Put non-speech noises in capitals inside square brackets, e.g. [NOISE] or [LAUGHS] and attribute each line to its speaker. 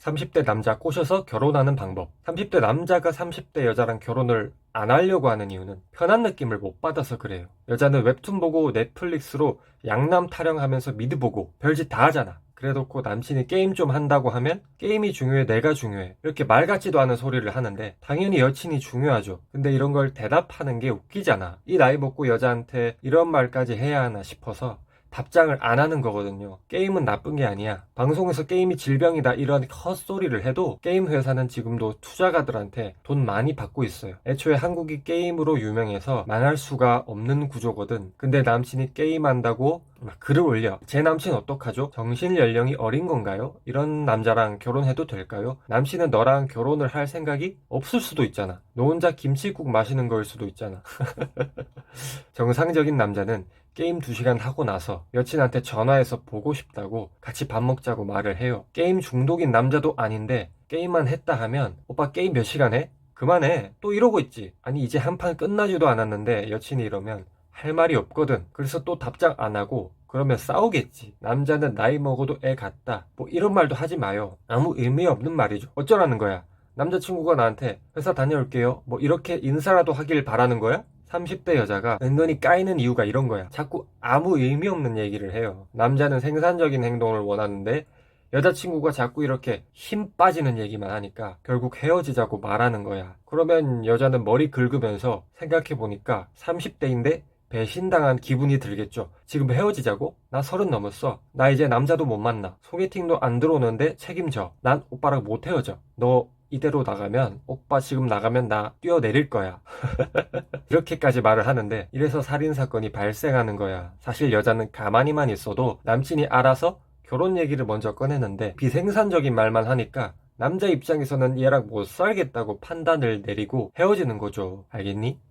Speaker 1: 30대 남자 꼬셔서 결혼하는 방법. 30대 남자가 30대 여자랑 결혼을 안 하려고 하는 이유는 편한 느낌을 못 받아서 그래요. 여자는 웹툰 보고 넷플릭스로 양남 타령하면서 미드 보고 별짓 다 하잖아. 그래놓고 남친이 게임 좀 한다고 하면 게임이 중요해 내가 중요해 이렇게 말 같지도 않은 소리를 하는데 당연히 여친이 중요하죠 근데 이런 걸 대답하는 게 웃기잖아 이 나이 먹고 여자한테 이런 말까지 해야 하나 싶어서 답장을 안 하는 거거든요. 게임은 나쁜 게 아니야. 방송에서 게임이 질병이다 이런 헛소리를 해도 게임 회사는 지금도 투자가들한테 돈 많이 받고 있어요. 애초에 한국이 게임으로 유명해서 망할 수가 없는 구조거든. 근데 남친이 게임한다고 막 글을 올려. 제 남친 어떡하죠? 정신 연령이 어린 건가요? 이런 남자랑 결혼해도 될까요? 남친은 너랑 결혼을 할 생각이 없을 수도 있잖아. 너 혼자 김치국 마시는 거일 수도 있잖아. [LAUGHS] 정상적인 남자는 게임 2시간 하고 나서 여친한테 전화해서 보고 싶다고 같이 밥 먹자고 말을 해요. 게임 중독인 남자도 아닌데 게임만 했다 하면 오빠 게임 몇 시간 해? 그만해. 또 이러고 있지. 아니 이제 한 판 끝나지도 않았는데 여친이 이러면 할 말이 없거든. 그래서 또 답장 안 하고 그러면 싸우겠지. 남자는 나이 먹어도 애 같다. 뭐 이런 말도 하지 마요. 아무 의미 없는 말이죠. 어쩌라는 거야. 남자친구가 나한테 회사 다녀올게요. 뭐 이렇게 인사라도 하길 바라는 거야? 30대 여자가 은근히 까이는 이유가 이런 거야. 자꾸 아무 의미 없는 얘기를 해요. 남자는 생산적인 행동을 원하는데 여자친구가 자꾸 이렇게 힘 빠지는 얘기만 하니까 결국 헤어지자고 말하는 거야. 그러면 여자는 머리 긁으면서 생각해보니까 30대인데 배신당한 기분이 들겠죠. 지금 헤어지자고? 나 서른 넘었어. 나 이제 남자도 못 만나. 소개팅도 안 들어오는데 책임져. 난 오빠랑 못 헤어져. 너 이대로 나가면 오빠 지금 나가면 나 뛰어내릴 거야. [LAUGHS] 이렇게까지 말을 하는데 이래서 살인 사건이 발생하는 거야. 사실 여자는 가만히만 있어도 남친이 알아서 결혼 얘기를 먼저 꺼내는데 비생산적인 말만 하니까 남자 입장에서는 얘랑 못 살겠다고 판단을 내리고 헤어지는 거죠. 알겠니?